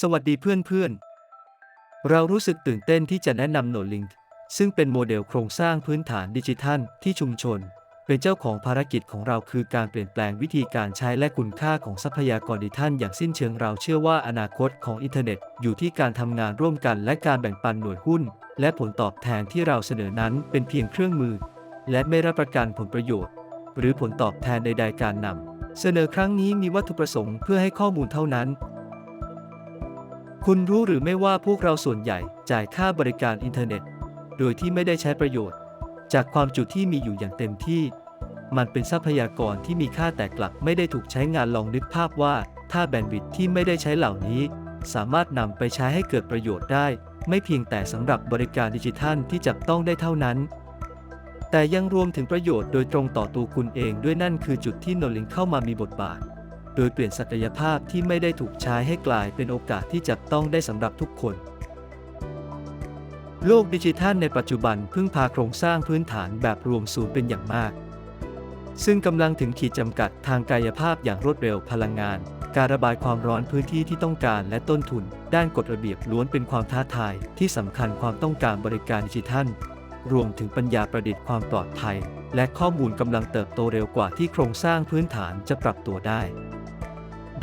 สวัสดีเพื่อนๆ เรารู้สึกตื่นเต้นที่จะแนะนำโนลิงซึ่งเป็นโมเดลโครงสร้างพื้นฐานดิจิทัลที่ชุมชน เป็นเจ้าของภารกิจของเราคือการเปลี่ยนแปลงวิธีการใช้และคุณค่าของทรัพยากรดิจิทัลอย่างสิ้นเชิงเราเชื่อว่าอนาคตของอินเทอร์เน็ต อยู่ที่การทำงานร่วมกันและการแบ่งปันหน่วยหุ้น และผลตอบแทนที่เราเสนอนั้นเป็นเพียงเครื่องมือ และไม่รับประกันผลประโยชน์ หรือผลตอบแทนใดๆการนำเสนอครั้งนี้มีวัตถุประสงค์เพื่อให้ข้อมูลเท่านั้น คุณรู้หรือไม่ว่าพวกเราส่วนใหญ่จ่ายค่าบริการอินเทอร์เน็ต โดยที่ไม่ได้ใช้ประโยชน์ จากความจุที่มีอยู่อย่างเต็มที่ มันเป็นทรัพยากรที่มีค่าแต่กลับไม่ได้ถูกใช้งานลองนึกภาพว่า ถ้าแบนด์วิดท์ที่ไม่ได้ใช้เหล่านี้ สามารถนำไปใช้ให้เกิดประโยชน์ได้ ไม่เพียงแต่สำหรับบริการดิจิทัลที่จับต้องได้เท่านั้น แต่ยังรวมถึงประโยชน์โดยตรงต่อตัวคุณเองด้วยนั่นคือจุดที่โนลิงเข้ามามีบทบาท โดยเปลี่ยนศักยภาพที่ไม่ได้ถูกใช้ให้กลายเป็นโอกาสที่จับต้องได้สำหรับทุกคน โลกดิจิทัลในปัจจุบันพึ่งพาโครงสร้างพื้นฐานแบบรวมศูนย์เป็นอย่างมาก ซึ่งกำลังถึงขีดจำกัดทางกายภาพอย่างรวดเร็วพลังงาน การระบายความร้อนพื้นที่ที่ต้องการและต้นทุน ด้านกฎระเบียบล้วนเป็นความท้าทายที่สำคัญความต้องการบริการดิจิทัล รวมถึงปัญญาประดิษฐ์ความปลอดภัยและข้อมูลกำลังเติบโตเร็วกว่าที่โครงสร้างพื้นฐานจะปรับตัวได้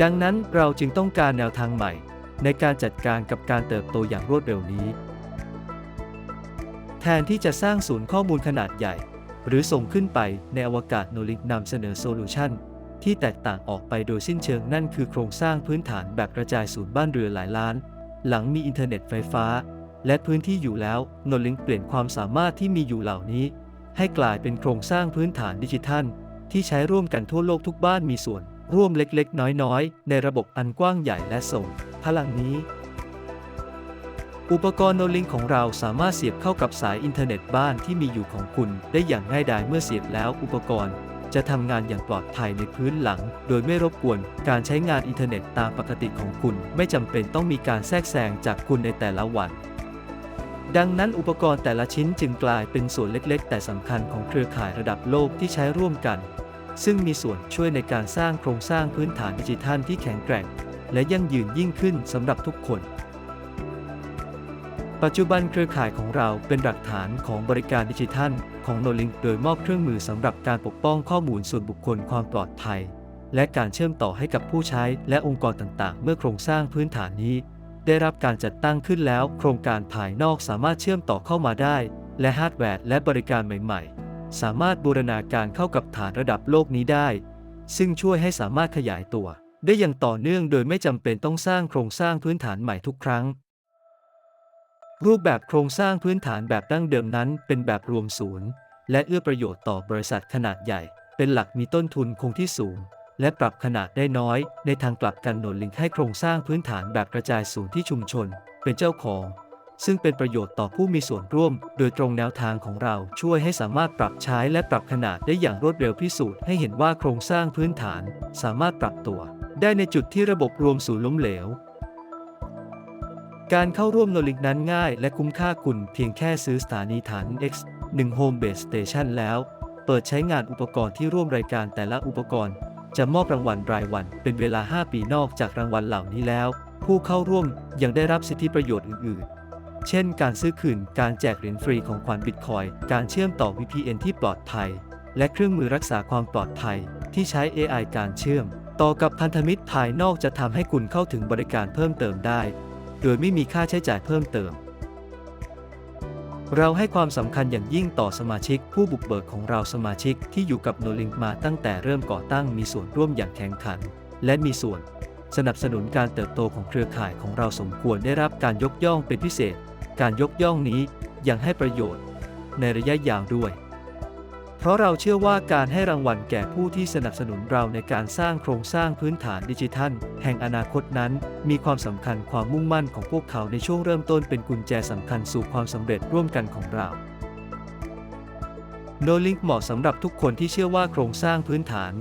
ดังนั้นเราจึงต้องการแนวทางใหม่ ในการจัดการกับการเติบโตอย่างรวดเร็วนี้ แทนที่จะสร้างศูนย์ข้อมูลขนาดใหญ่ หรือส่งขึ้นไปในอวกาศโนลิงนำเสนอโซลูชันที่แตกต่างออกไปโดยสิ้นเชิงนั่นคือโครงสร้างพื้นฐานแบบกระจายศูนย์บ้านเรือหลายล้าน หลังมีอินเทอร์เน็ตไฟฟ้า และพื้นที่อยู่แล้วโนลิงเปลี่ยนความสามารถที่มีอยู่เหล่านี้ ให้กลายเป็นโครงสร้างพื้นฐานดิจิทัล ที่ใช้ร่วมกันทั่วโลกทุกบ้านมีส่วน ร่วมเล็กๆ น้อยๆ ในระบบอันกว้างใหญ่และส่ง พลังนี้ อุปกรณ์โนลิงของเราสามารถเสียบเข้ากับสายอินเทอร์เน็ตบ้านที่มีอยู่ของคุณ ได้อย่างง่ายดายเมื่อเสียบแล้วอุปกรณ์ จะทำงานอย่างปลอดภัยในพื้นหลัง โดยไม่รบกวนการใช้งานอินเทอร์เน็ตตามปกติของคุณ ไม่จำเป็นต้องมีการแทรกแซงจากคุณในแต่ละวันดังนั้นอุปกรณ์แต่ละชิ้นจึงกลายเป็นส่วนเล็กๆ แต่สำคัญของเครือข่ายระดับโลกที่ใช้ร่วมกัน ซึ่งมีส่วนช่วยในการสร้างโครงสร้างพื้นฐานดิจิทัลที่แข็งแกร่ง และยั่งยืนยิ่งขึ้นสำหรับทุกคน ปัจจุบันเครือข่ายของเราเป็นหลักฐานของบริการดิจิทัลของโนลิงโดยมอบเครื่องมือสำหรับการปกป้องข้อมูลส่วนบุคคลความปลอดภัย และการเชื่อมต่อให้กับผู้ใช้และองค์กรต่างๆ เมื่อโครงสร้างพื้นฐานนี้ ได้รับการจัดตั้งขึ้นแล้ว โครงการภายนอกสามารถเชื่อมต่อเข้ามาได้ และฮาร์ดแวร์และบริการใหม่ ๆ สามารถบูรณาการเข้ากับฐานระดับโลกนี้ได้ ซึ่งช่วยให้สามารถขยายตัว ได้อย่างต่อเนื่องโดยไม่จำเป็นต้องสร้างโครงสร้างพื้นฐานใหม่ทุกครั้ง รูปแบบโครงสร้างพื้นฐานแบบดั้งเดิมนั้น เป็นแบบรวมศูนย์ และเอื้อประโยชน์ต่อบริษัทขนาดใหญ่ เป็นหลักมีต้นทุนคงที่สูง และปรับขนาดได้น้อย ในทางกลับกันโนลิงให้โครงสร้างพื้นฐานแบบกระจายศูนย์ที่ชุมชน เป็นเจ้าของ ซึ่งเป็นประโยชน์ต่อผู้มีส่วนร่วม โดยตรงแนวทางของเราช่วยให้สามารถปรับใช้และปรับขนาดได้อย่างรวดเร็วพิสูจน์ให้เห็นว่าโครงสร้างพื้นฐาน สามารถปรับตัว ได้ในจุดที่ระบบรวมศูนย์ล้มเหลว การเข้าร่วมโนลิงนั้นง่ายและคุ้มค่าคุณเพียงแค่ซื้อสถานีฐาน X 1 Home Base Station แล้ว เปิดใช้งานอุปกรณ์ที่ร่วมรายการแต่ละอุปกรณ์ จะมอบรางวัลรายวัน เป็นเวลา 5 ปีนอกจากรางวัลเหล่านี้แล้ว ผู้เข้าร่วมยังได้รับสิทธิประโยชน์อื่นๆ เช่น การซื้อคืน การแจกเหรียญฟรีของขวัญบิตคอย การเชื่อมต่อ VPN ที่ปลอดภัย และเครื่องมือรักษาความปลอดภัย ที่ใช้ AI การเชื่อม ต่อกับพันธมิตรภายนอกจะทำให้คุณเข้าถึงบริการเพิ่มเติมได้ โดยไม่มีค่าใช้จ่ายเพิ่มเติม เราให้ความสำคัญอย่างยิ่งต่อสมาชิก ผู้บุกเบิกของเราสมาชิกที่อยู่กับโนลิงมาตั้งแต่เริ่มก่อตั้งมีส่วนร่วมอย่างแข็งขัน และมีส่วนสนับสนุนการเติบโตของเครือข่ายของเราสมควรได้รับการยกย่องเป็นพิเศษ การยกย่องนี้ยังให้ประโยชน์ในระยะยาวด้วย เพราะเราเชื่อว่าการให้รางวัลแก่ผู้ที่สนับสนุนเราในการสร้างโครงสร้างพื้นฐานดิจิทัล แห่งอนาคตนั้น มีความสำคัญความมุ่งมั่นของพวกเขาในช่วงเริ่มต้นเป็นกุญแจสำคัญสู่ความสำเร็จร่วมกันของเราโนลิงเหมาะสำหรับทุกคนที่เชื่อว่าโครงสร้างพื้นฐาน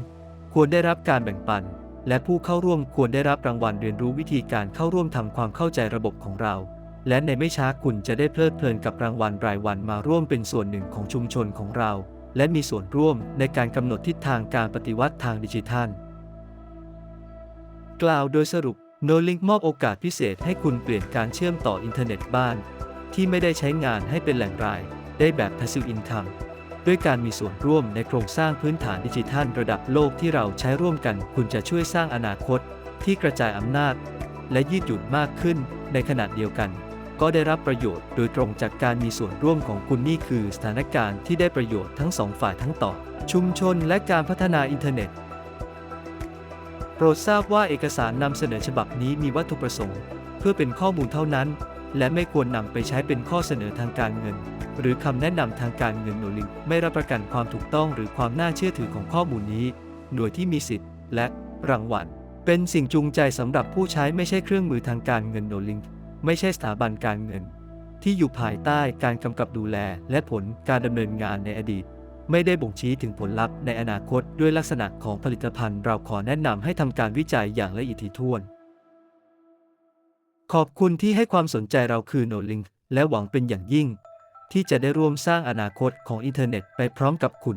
ควรได้รับการแบ่งปัน และผู้เข้าร่วมควรได้รับรางวัลเรียนรู้วิธีการเข้าร่วมทำความเข้าใจระบบของเรา และในไม่ช้าคุณจะได้เพลิดเพลินกับรางวัลรายวันมาร่วมเป็นส่วนหนึ่งของชุมชนของเรา และมีส่วนร่วมในการกำหนดทิศทางการปฏิวัติทางดิจิทัล กล่าวโดยสรุป NoLink มอบโอกาสพิเศษให้คุณเปลี่ยนการเชื่อมต่ออินเทอร์เน็ตบ้าน ที่ไม่ได้ใช้งานให้เป็นแหล่งราย ได้แบบ Passive Income ด้วยการมีส่วนร่วมในโครงสร้างพื้นฐานดิจิทัลระดับโลกที่เราใช้ร่วมกัน คุณจะช่วยสร้างอนาคตที่กระจายอำนาจ และยืดหยุ่นมากขึ้นในขณะเดียวกัน ก็ได้รับประโยชน์โดยตรงจากการมีส่วนร่วมของคุณนี่คือสถานการณ์ที่ได้ประโยชน์ทั้งสองฝ่ายทั้งต่อ ชุมชนและการพัฒนาอินเทอร์เน็ต โปรดทราบว่าเอกสารนำเสนอฉบับนี้มีวัตถุประสงค์ เพื่อเป็นข้อมูลเท่านั้น และไม่ควรนำไปใช้เป็นข้อเสนอทางการเงิน หรือคำแนะนำทางการเงินโนลิงไม่รับประกันความถูกต้องหรือความน่าเชื่อถือของข้อมูลนี้หน่วยที่มีสิทธิ์ และรางวัลเป็นสิ่งจูงใจสำหรับผู้ใช้ไม่ใช่เครื่องมือทางการเงินโนลิง ไม่ใช่สถาบันการเงิน ที่อยู่ภายใต้การกำกับดูแลและผลการดำเนินงานในอดีต ไม่ได้บ่งชี้ถึงผลลัพธ์ในอนาคตด้วยลักษณะของผลิตภัณฑ์ เราขอแนะนำให้ทำการวิจัยอย่างละเอียดถี่ถ้วน ขอบคุณที่ให้ความสนใจเราคือโนลิงและหวังเป็นอย่างยิ่ง ที่จะได้ร่วมสร้างอนาคตของอินเทอร์เน็ตไปพร้อมกับคุณ